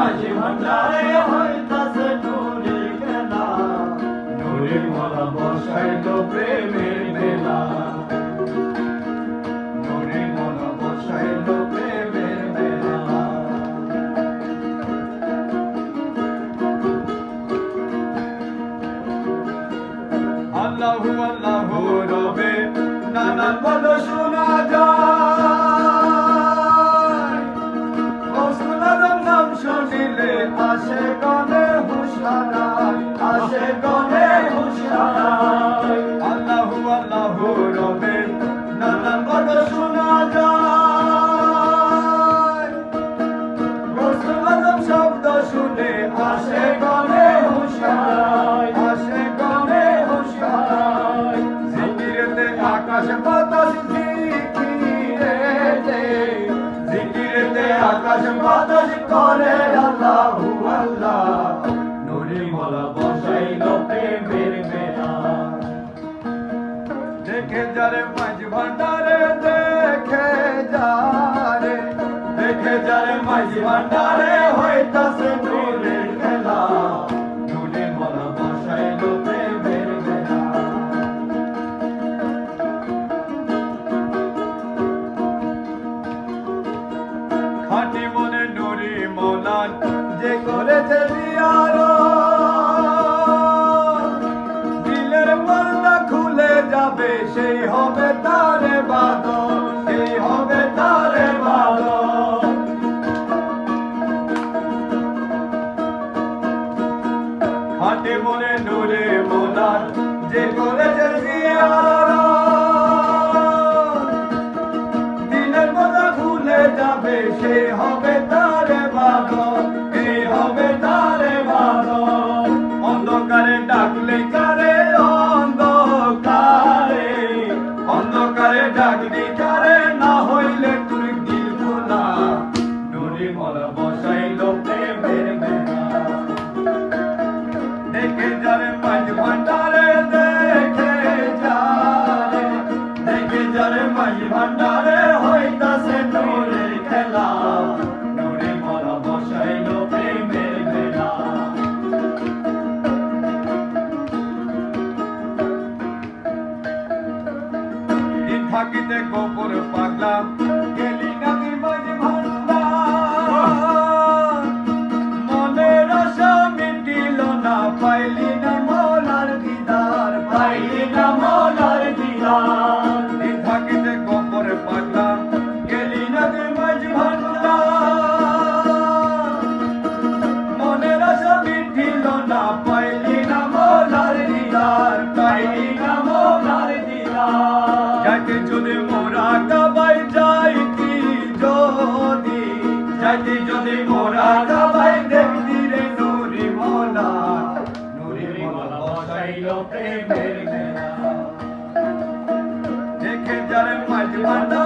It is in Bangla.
মাঝে ভান্ডারে হইতাছে নুরি খেলা। নুরি মালা বসাইল প্রেমের মেলা। নুরি মন বসাইল প্রেমের বেলা আল্লাহু আল্লাহু রবে নানান পদ আকাশ বাতাস জিকিরেতে জিকিরেতে আকাশ বাতাস করে আল্লাহু আল্লাহ। নুরি মালা বসাইল প্রেমের মেলা। দেখে যারে মাঝ ভান্ডারে, দেখে যারে। দেখে যারে মাঝ ভান্ডারে হইতাছে খাঁটি মনে নুরি মলান, যে করেছে বিয়ার দিলের পর্দা খুলে যাবে, সেই হবে তারে বাদল সেই হবে তারে বাদল খাটে মনে নুরে মোলার যে করেছে জিয়ারত। সে হবে তারে বাদল এই হবে তারে বাদল অন্ধকারে ডাকলে থাকিতে গোপর পাগলা গেলি নাকি মাঝ ভান্ডার মনের আশা মিটিল না পাইলি যাইতে যদি মোরা কাবাই যাইতি যদি? যাইতে যদি মোরা কাবাই দেখতি রে নুরি মোলা? নুরি মোলা প্রেমের মেলা। দেখে যারে মাঝ ভান্ডার